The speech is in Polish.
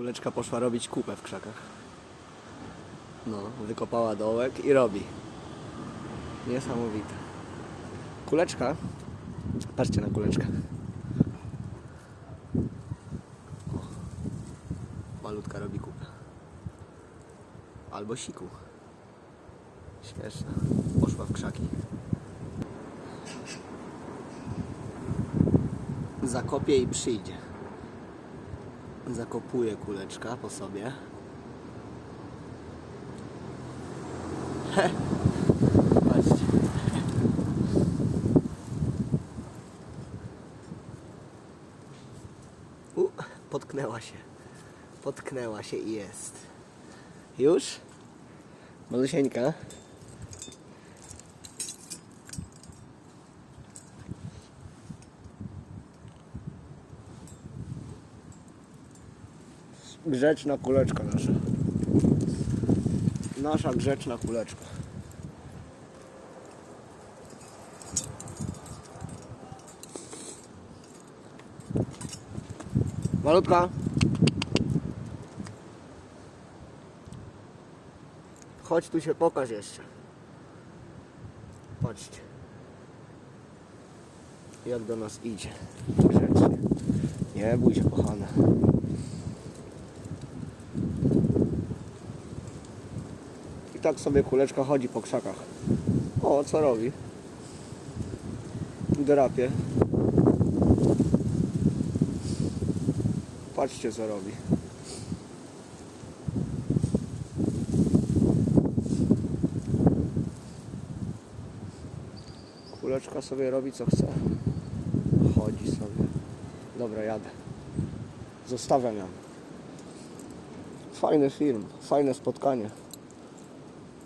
Kuleczka poszła robić kupę w krzakach. No, wykopała dołek i robi. Niesamowite. Kuleczka. Patrzcie na kuleczkę. Malutka robi kupę. Albo siku. Śmieszna. Poszła w krzaki. Zakopie i przyjdzie. Zakopuje kuleczka po sobie. Patrzcie. U, potknęła się. Potknęła się i jest. Już? Malusieńka. Grzeczna kuleczka nasza. Nasza grzeczna kuleczka. Malutka. Chodź tu się pokaż jeszcze. Patrzcie. Jak do nas idzie. Grzecznie. Nie bój się kochana. I tak sobie kuleczka chodzi po krzakach. O, co robi? Drapie. Patrzcie co robi. Kuleczka sobie robi co chce. Chodzi sobie. Dobra, jadę. Zostawiam ją. Fajny film, fajne spotkanie.